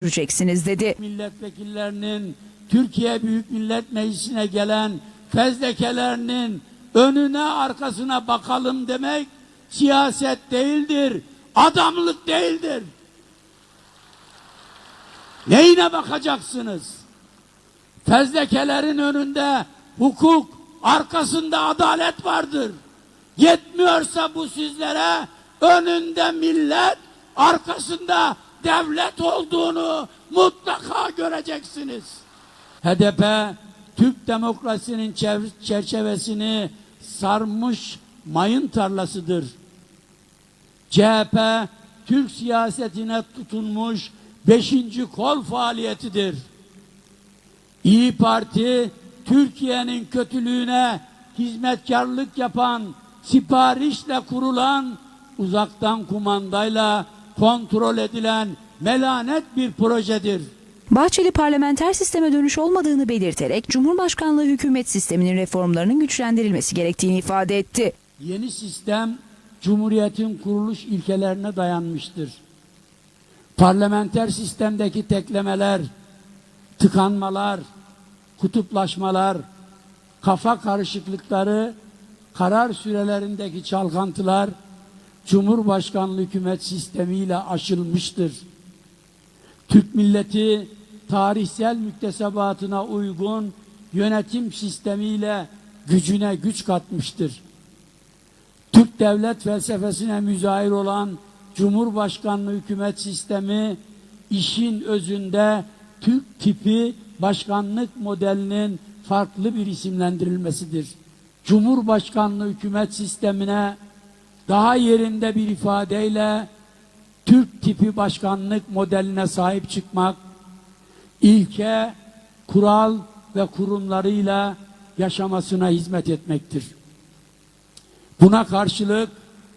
göreceksiniz dedi. milletvekillerinin Türkiye Büyük Millet Meclisi'ne gelen fezlekelerinin önüne arkasına bakalım demek siyaset değildir, adamlık değildir. Neyine bakacaksınız? Fezlekelerin önünde hukuk, arkasında adalet vardır. Yetmiyorsa bu sizlere önünde millet, arkasında devlet olduğunu mutlaka göreceksiniz. HDP Türk demokrasinin çev- çerçevesini sarmış mayın tarlasıdır. CHP Türk siyasetine tutunmuş beşinci kol faaliyetidir. İyi Parti Türkiye'nin kötülüğüne hizmetkarlık yapan, siparişle kurulan, uzaktan kumandayla kontrol edilen melanet bir projedir. Bahçeli parlamenter sisteme dönüş olmadığını belirterek Cumhurbaşkanlığı hükümet sisteminin reformlarının güçlendirilmesi gerektiğini ifade etti. Yeni sistem Cumhuriyet'in kuruluş ilkelerine dayanmıştır. Parlamenter sistemdeki teklemeler, tıkanmalar, kutuplaşmalar, kafa karışıklıkları, karar sürelerindeki çalkantılar Cumhurbaşkanlığı hükümet sistemiyle aşılmıştır. Türk milleti tarihsel müktesebatına uygun yönetim sistemiyle gücüne güç katmıştır. Türk devlet felsefesine müzahir olan Cumhurbaşkanlığı hükümet sistemi işin özünde Türk tipi başkanlık modelinin farklı bir isimlendirilmesidir. Cumhurbaşkanlığı hükümet sistemine daha yerinde bir ifadeyle Türk tipi başkanlık modeline sahip çıkmak, ilke, kural ve kurumlarıyla yaşamasına hizmet etmektir. Buna karşılık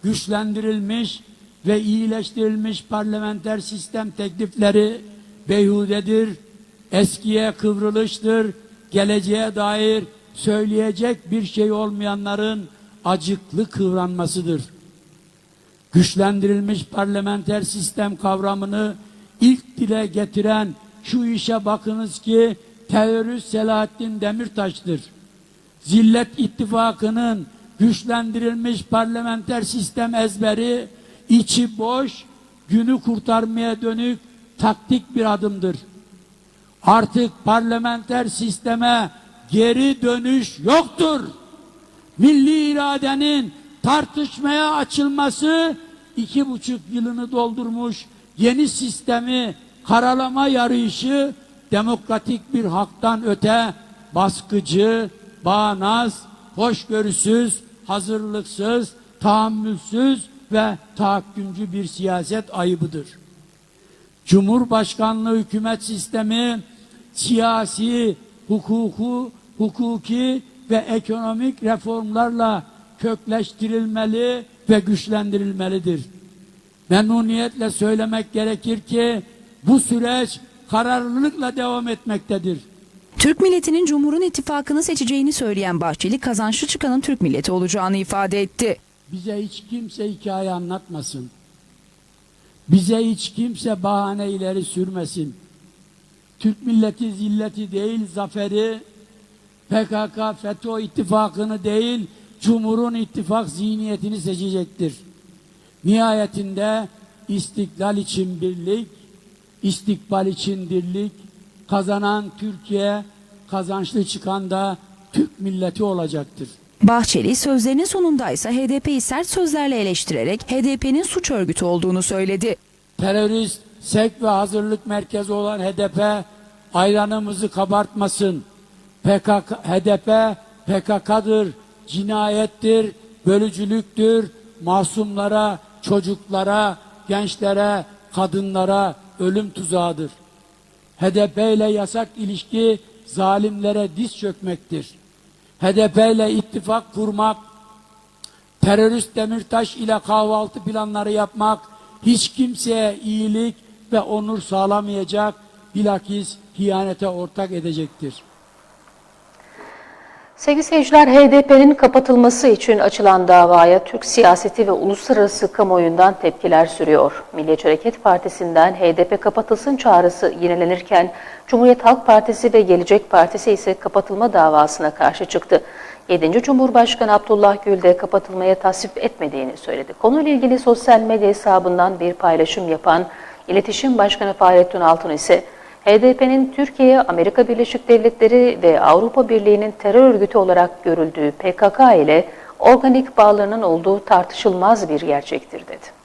güçlendirilmiş ve iyileştirilmiş parlamenter sistem teklifleri beyhudedir, eskiye kıvrılıştır, geleceğe dair söyleyecek bir şey olmayanların acıklı kıvranmasıdır. Güçlendirilmiş parlamenter sistem kavramını ilk dile getiren şu işe bakınız ki terörist Selahattin Demirtaş'tır. Zillet İttifakı'nın güçlendirilmiş parlamenter sistem ezberi içi boş, günü kurtarmaya dönük taktik bir adımdır. Artık parlamenter sisteme geri dönüş yoktur. Milli iradenin tartışmaya açılması iki buçuk yılını doldurmuş yeni sistemi karalama yarışı demokratik bir haktan öte baskıcı, bağnaz, hoşgörüsüz, hazırlıksız, tahammülsüz ve tahakkümcü bir siyaset ayıbıdır. Cumhurbaşkanlığı hükümet sistemi siyasi, hukuku, hukuki ve ekonomik reformlarla kökleştirilmeli ve güçlendirilmelidir. Memnuniyetle söylemek gerekir ki bu süreç kararlılıkla devam etmektedir. Türk milletinin Cumhur'un ittifakını seçeceğini söyleyen Bahçeli kazançlı çıkanın Türk milleti olacağını ifade etti. Bize hiç kimse hikaye anlatmasın. Bize hiç kimse bahane ileri sürmesin. Türk milleti zilleti değil zaferi, PKK FETÖ ittifakını değil, Cumhur'un ittifak zihniyetini seçecektir. Nihayetinde istiklal için birlik, istikbal için dirlik, kazanan Türkiye, kazançlı çıkan da Türk milleti olacaktır. Bahçeli sözlerinin sonunda ise HDP'yi sert sözlerle eleştirerek HDP'nin suç örgütü olduğunu söyledi. terörist sevk ve hazırlık merkezi olan HDP ayranımızı kabartmasın. PKK, HDP PKK'dır, cinayettir, bölücülüktür, masumlara, çocuklara, gençlere, kadınlara ölüm tuzağıdır. HDP ile yasak ilişki zalimlere diz çökmektir. HDP ile ittifak kurmak, terörist Demirtaş ile kahvaltı planları yapmak hiç kimseye iyilik ve onur sağlamayacak, bilakis hiyanete ortak edecektir. Sevgili seyirciler, HDP'nin kapatılması için açılan davaya Türk siyaseti ve uluslararası kamuoyundan tepkiler sürüyor. Milliyetçi Hareket Partisi'nden HDP kapatılsın çağrısı yenilenirken, Cumhuriyet Halk Partisi ve Gelecek Partisi ise kapatılma davasına karşı çıktı. 7. Cumhurbaşkanı Abdullah Gül de kapatılmaya tasvip etmediğini söyledi. Konuyla ilgili sosyal medya hesabından bir paylaşım yapan İletişim Başkanı Fahrettin Altun ise HDP'nin Türkiye, Amerika Birleşik Devletleri ve Avrupa Birliği'nin terör örgütü olarak görüldüğü PKK ile organik bağlarının olduğu tartışılmaz bir gerçektir dedi.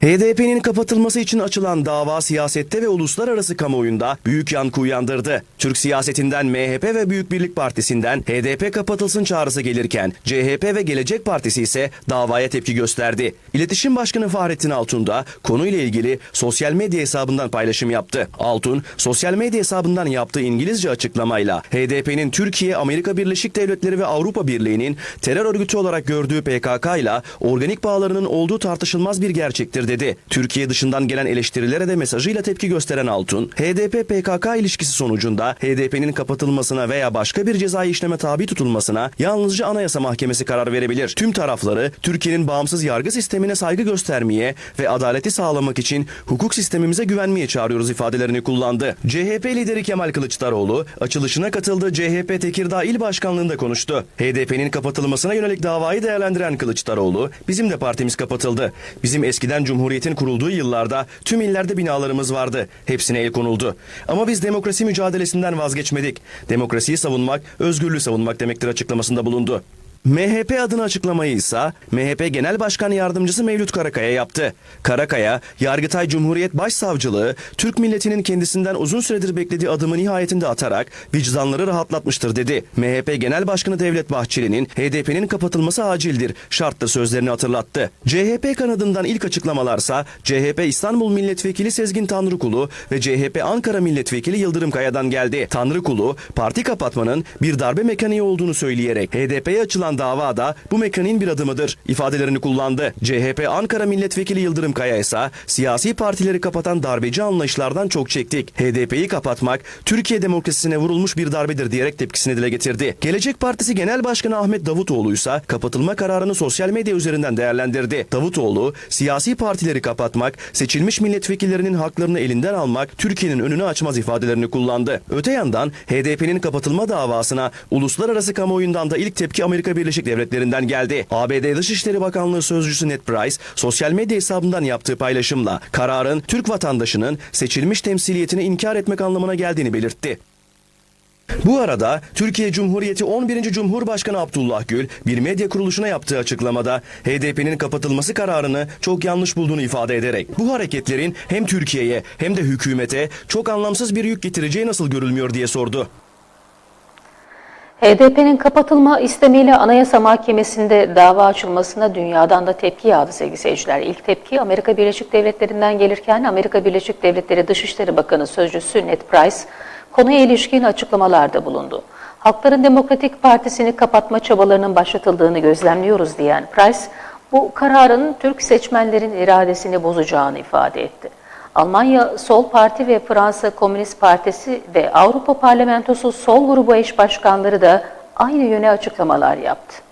HDP'nin kapatılması için açılan dava siyasette ve uluslararası kamuoyunda büyük yankı uyandırdı. Türk siyasetinden MHP ve Büyük Birlik Partisi'nden HDP kapatılsın çağrısı gelirken CHP ve Gelecek Partisi ise davaya tepki gösterdi. İletişim Başkanı Fahrettin Altun da konuyla ilgili sosyal medya hesabından paylaşım yaptı. Altun, sosyal medya hesabından yaptığı İngilizce açıklamayla HDP'nin Türkiye, Amerika Birleşik Devletleri ve Avrupa Birliği'nin terör örgütü olarak gördüğü PKK ile organik bağlarının olduğu tartışılmaz bir gerçektir dedi. Türkiye dışından gelen eleştirilere de mesajıyla tepki gösteren Altun, HDP-PKK ilişkisi sonucunda HDP'nin kapatılmasına veya başka bir cezai işleme tabi tutulmasına yalnızca Anayasa Mahkemesi karar verebilir. Tüm tarafları Türkiye'nin bağımsız yargı sistemine saygı göstermeye ve adaleti sağlamak için hukuk sistemimize güvenmeye çağırıyoruz ifadelerini kullandı. CHP lideri Kemal Kılıçdaroğlu açılışına katıldığı CHP Tekirdağ İl Başkanlığı'nda konuştu. HDP'nin kapatılmasına yönelik davayı değerlendiren Kılıçdaroğlu, bizim de partimiz kapatıldı. Bizim eskiden Cumhuriyet'in kurulduğu yıllarda tüm illerde binalarımız vardı. Hepsine el konuldu. Ama biz demokrasi mücadelesinden vazgeçmedik. Demokrasiyi savunmak, özgürlüğü savunmak demektir açıklamasında bulundu. MHP adına açıklamayı ise MHP Genel Başkan Yardımcısı Mevlüt Karakaya yaptı. Karakaya, Yargıtay Cumhuriyet Başsavcılığı, Türk milletinin kendisinden uzun süredir beklediği adımı nihayetinde atarak vicdanları rahatlatmıştır dedi. MHP Genel Başkanı Devlet Bahçeli'nin HDP'nin kapatılması acildir, şarttır sözlerini hatırlattı. CHP kanadından ilk açıklamalarsa CHP İstanbul Milletvekili Sezgin Tanrıkulu ve CHP Ankara Milletvekili Yıldırım Kaya'dan geldi. Tanrıkulu, parti kapatmanın bir darbe mekaniği olduğunu söyleyerek HDP'ye açılan dava da bu mekaniğin bir adımıdır ifadelerini kullandı. CHP Ankara Milletvekili Yıldırım Kaya ise siyasi partileri kapatan darbeci anlayışlardan çok çektik. HDP'yi kapatmak Türkiye demokrasisine vurulmuş bir darbedir diyerek tepkisini dile getirdi. Gelecek Partisi Genel Başkanı Ahmet Davutoğlu ise kapatılma kararını sosyal medya üzerinden değerlendirdi. Davutoğlu, siyasi partileri kapatmak, seçilmiş milletvekillerinin haklarını elinden almak Türkiye'nin önünü açmaz ifadelerini kullandı. Öte yandan HDP'nin kapatılma davasına uluslararası kamuoyundan da ilk tepki Amerika Birleşik Devletleri'nden geldi. ABD Dışişleri Bakanlığı Sözcüsü Ned Price sosyal medya hesabından yaptığı paylaşımla kararın Türk vatandaşının seçilmiş temsiliyetini inkar etmek anlamına geldiğini belirtti. Bu arada Türkiye Cumhuriyeti 11. Cumhurbaşkanı Abdullah Gül bir medya kuruluşuna yaptığı açıklamada HDP'nin kapatılması kararını çok yanlış bulduğunu ifade ederek bu hareketlerin hem Türkiye'ye hem de hükümete çok anlamsız bir yük getireceği nasıl görülmüyor diye sordu. HDP'nin kapatılma istemiyle Anayasa Mahkemesi'nde dava açılmasına dünyadan da tepki yağdı sevgili seyirciler. İlk tepki Amerika Birleşik Devletleri'nden gelirken Amerika Birleşik Devletleri Dışişleri Bakanı Sözcüsü Ned Price konuya ilişkin açıklamalarda bulundu. Halkların Demokratik Partisi'ni kapatma çabalarının başlatıldığını gözlemliyoruz diyen Price, bu kararın Türk seçmenlerin iradesini bozacağını ifade etti. Almanya Sol Parti ve Fransa Komünist Partisi ve Avrupa Parlamentosu Sol grubu eş başkanları da aynı yöne açıklamalar yaptı.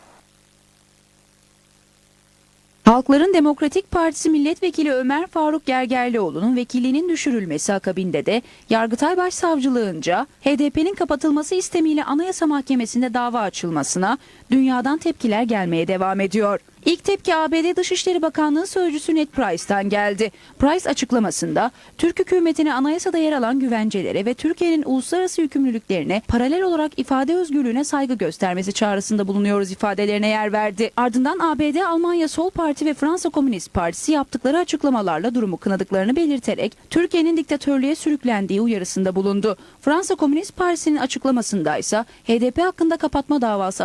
Halkların Demokratik Partisi Milletvekili Ömer Faruk Gergerlioğlu'nun vekilliğinin düşürülmesi akabinde de Yargıtay Başsavcılığınca HDP'nin kapatılması istemiyle Anayasa Mahkemesi'nde dava açılmasına dünyadan tepkiler gelmeye devam ediyor. İlk tepki ABD Dışişleri Bakanlığı Sözcüsü Ned Price'tan geldi. Price açıklamasında Türk hükümetine anayasada yer alan güvencelere ve Türkiye'nin uluslararası yükümlülüklerine paralel olarak ifade özgürlüğüne saygı göstermesi çağrısında bulunuyoruz ifadelerine yer verdi. Ardından ABD, Almanya Sol Parti ve Fransa Komünist Partisi yaptıkları açıklamalarla durumu kınadıklarını belirterek Türkiye'nin diktatörlüğe sürüklendiği uyarısında bulundu. Fransa Komünist Partisi'nin açıklamasında ise HDP hakkında kapatma davası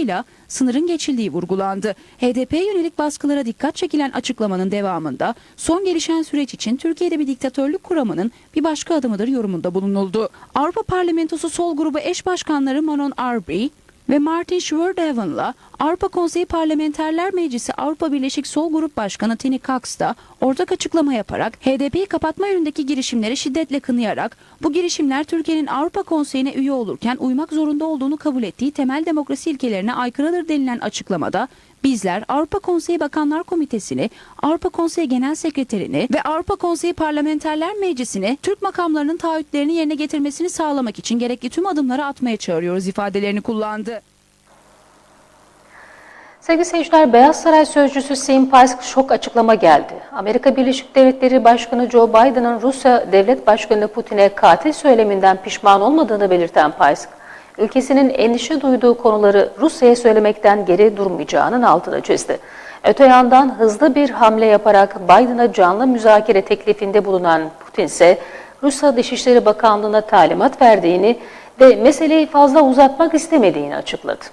açılmasıyla sınırın geçildiği vurgulandı. HDP'ye yönelik baskılara dikkat çekilen açıklamanın devamında son gelişen süreç için Türkiye'de bir diktatörlük kuramının bir başka adımıdır yorumunda bulunuldu. Avrupa Parlamentosu Sol grubu eş başkanları Manon Arbury, ve Martin Schwerdeven'la Avrupa Konseyi Parlamenterler Meclisi Avrupa Birleşik Sol Grup Başkanı Tini Cox da ortak açıklama yaparak HDP'yi kapatma yönündeki girişimleri şiddetle kınayarak bu girişimler Türkiye'nin Avrupa Konseyi'ne üye olurken uymak zorunda olduğunu kabul ettiği temel demokrasi ilkelerine aykırıdır denilen açıklamada Bizler Avrupa Konseyi Bakanlar Komitesi'ni, Avrupa Konseyi Genel Sekreterini ve Avrupa Konseyi Parlamenterler Meclisi'ni Türk makamlarının taahhütlerini yerine getirmesini sağlamak için gerekli tüm adımları atmaya çağırıyoruz ifadelerini kullandı. Sevgili seyirciler, Beyaz Saray Sözcüsü Sean Parsk şok açıklama geldi. Amerika Birleşik Devletleri Başkanı Joe Biden'ın Rusya Devlet Başkanı Putin'e katil söyleminden pişman olmadığını belirten Parsk, ülkesinin endişe duyduğu konuları Rusya'ya söylemekten geri durmayacağının altını çizdi. Öte yandan hızlı bir hamle yaparak Biden'a canlı müzakere teklifinde bulunan Putin ise Rusya Dışişleri Bakanlığı'na talimat verdiğini ve meseleyi fazla uzatmak istemediğini açıkladı.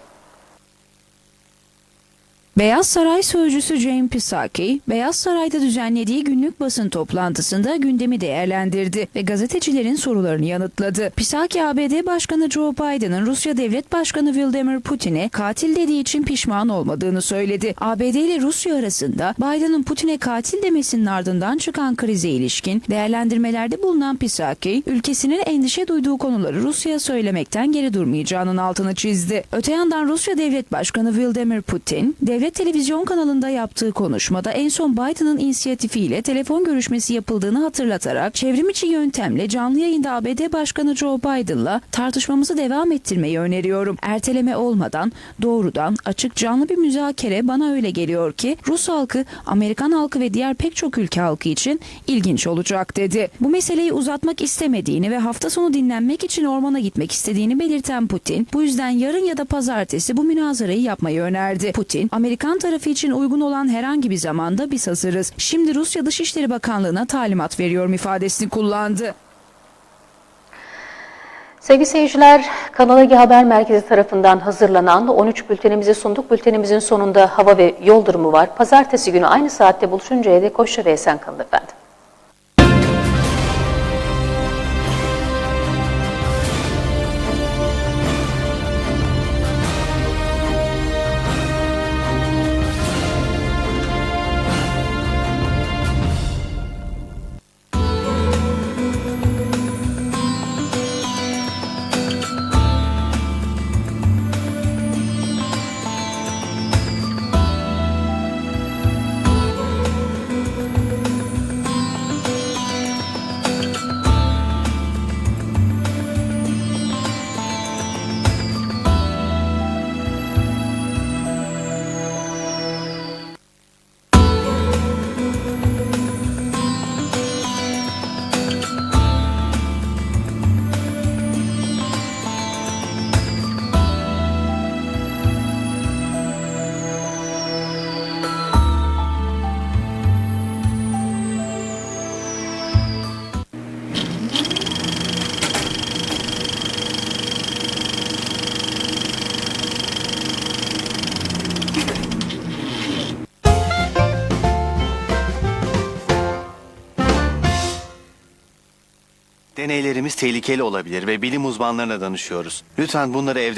Beyaz Saray Sözcüsü Jane Psaki, Beyaz Saray'da düzenlediği günlük basın toplantısında gündemi değerlendirdi ve gazetecilerin sorularını yanıtladı. Psaki, ABD Başkanı Joe Biden'ın Rusya Devlet Başkanı Vladimir Putin'e katil dediği için pişman olmadığını söyledi. ABD ile Rusya arasında Biden'ın Putin'e katil demesinin ardından çıkan krize ilişkin değerlendirmelerde bulunan Psaki, ülkesinin endişe duyduğu konuları Rusya'ya söylemekten geri durmayacağının altını çizdi. Öte yandan Rusya Devlet Başkanı Vladimir Putin, devlet televizyon kanalında yaptığı konuşmada en son Biden'ın inisiyatifiyle telefon görüşmesi yapıldığını hatırlatarak çevrimiçi yöntemle canlı yayında ABD Başkanı Joe Biden'la tartışmamızı devam ettirmeyi öneriyorum. Erteleme olmadan doğrudan açık canlı bir müzakere bana öyle geliyor ki Rus halkı, Amerikan halkı ve diğer pek çok ülke halkı için ilginç olacak dedi. Bu meseleyi uzatmak istemediğini ve hafta sonu dinlenmek için ormana gitmek istediğini belirten Putin, bu yüzden yarın ya da pazartesi bu münazarayı yapmayı önerdi. Putin, Amerikan tarafı için uygun olan herhangi bir zamanda biz hazırız. Şimdi Rusya Dışişleri Bakanlığı'na talimat veriyorum ifadesini kullandı. Sevgili seyirciler, Kanal Ege Haber Merkezi tarafından hazırlanan 13 bültenimizi sunduk. Bültenimizin sonunda hava ve yol durumu var. Pazartesi günü aynı saatte buluşuncaya dek hoşça ve esen kalın efendim. Deneylerimiz tehlikeli olabilir ve bilim uzmanlarına danışıyoruz. Lütfen bunları evde